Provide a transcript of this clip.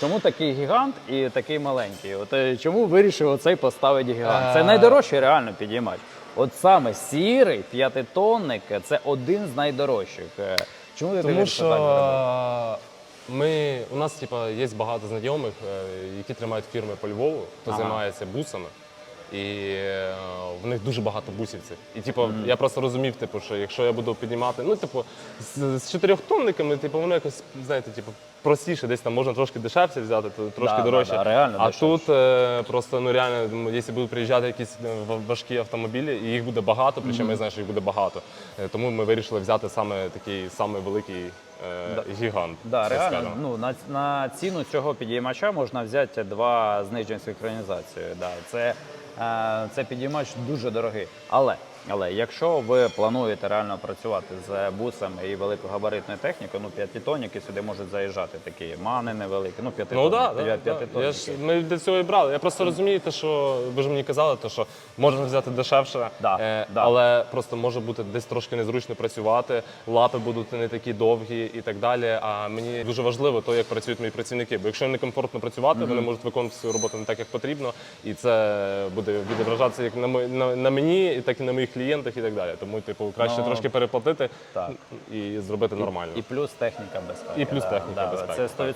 Чому такий гігант і такий маленький? От е, чому вирішив оцей поставити гігант? Це Е. найдорожчий реально підіймач. От саме сірий п'ятитонник це один з найдорожчих. Е, Чому ти Тому так що ми, у нас типа, є багато знайомих, які тримають фірми по Львову, хто Ага. займається бусами. І е, в них дуже багато бусівців. І типу, я просто розумів, типу, що якщо я буду піднімати, ну, типу, з, з чотирьохтонниками, типу, воно якось, знаєте, типу, простіше, десь там можна трошки дешевше взяти, то трошки Да, да, дорожче. да, реально а дешевше. тут е, просто ну реально, м, якщо будуть приїжджати якісь е, ва- важкі автомобілі, і їх буде багато, причому я знаю, що їх буде багато. Е, Тому ми вирішили взяти саме такий самий великий е, гігант. Да, так реально, скажемо. ну, на, на ціну цього підіймача можна взяти два знижень синхронізацію. Да. Це, е, це підіймач дуже дорогий. Але, але якщо ви плануєте реально працювати з бусами і великогабаритною технікою, ну п'ятитонники сюди можуть заїжджати такі мани невеликі, ну Ну п'ятитонники. да, да, да. Я ж ми для цього і брали. Я просто розумію, те, що ви ж мені казали, то що можна взяти дешевше, Да, е, да. але просто може бути десь трошки незручно працювати, лапи будуть не такі довгі і так далі. А мені дуже важливо то, як працюють мої працівники. Бо якщо їм некомфортно працювати, вони можуть виконувати свою роботу не так, як потрібно, і це буде відображатися як на, на, на мені, так і на моїх клієнтах, і так далі. Тому, типу, краще Ну, трошки переплатити так. і зробити нормально. І плюс техніка безпеки. І плюс техніка да, безпеки, Це